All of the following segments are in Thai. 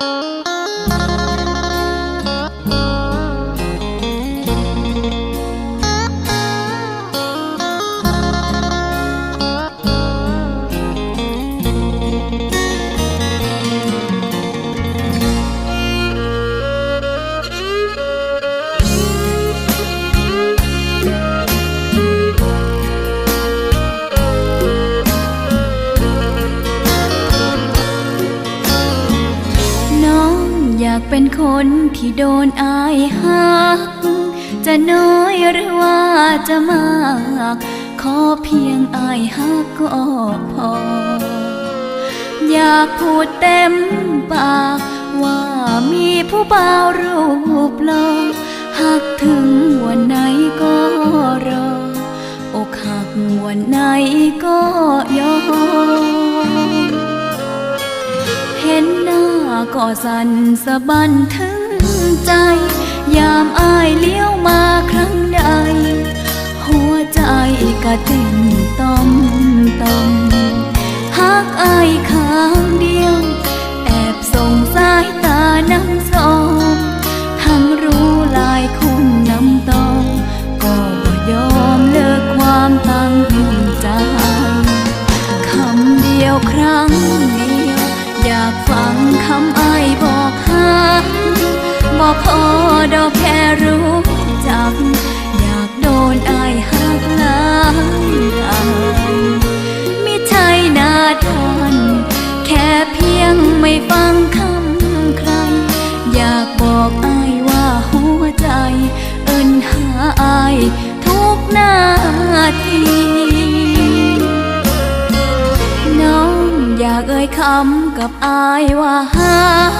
น้ากเป็นคนที่โดนอายหัก จะน้อยหรือว่าจะมาก ขอเพียงอายหักก็พอ อยากพูดเต็มปาก ว่ามีผู้บ่าวรูปหล่อหักถึงวันไหนก็รอ อกหักวันไหนก็ยอมเห็นหน้า ก็สั่นสะบันถึงใจ ยามอายเลี้ยวมาครั้งใด หัวใจก็เต้นต้อมต้อมหักอายข้างเดียว แอบส่งสายตาน้ำสองทั้งรู้ลายคุณน้ำตองก็ยอมเลิกความตั้งใจคำเดียวครั้ง อยากฟังคำอ้ายบอกหักบอกพอดอกแค่รู้จัก อยากโดนำกับอายว่าฮัก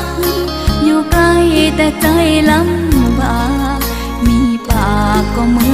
อยู่ใกล้แต่ใจลำบากมีปากก็เหมือน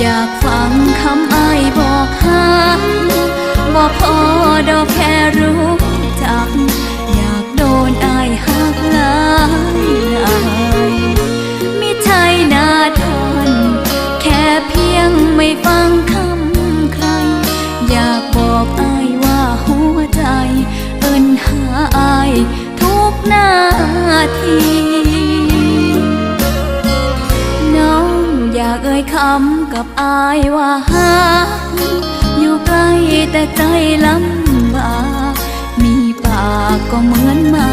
อยากฟังคำอ้ายบอกหักบอกพอดอกแค่รู้จัก อยากโดนอายหักหลายหลายมิใช่นาทันแค่เพียงไม่ฟังคำใคร อยากบอกอายว่าหัวใจ เอินหาอายำกับอายว่าหาอยู่ใกล้แต่ใจลำบากมีปากก็เหมือนไม่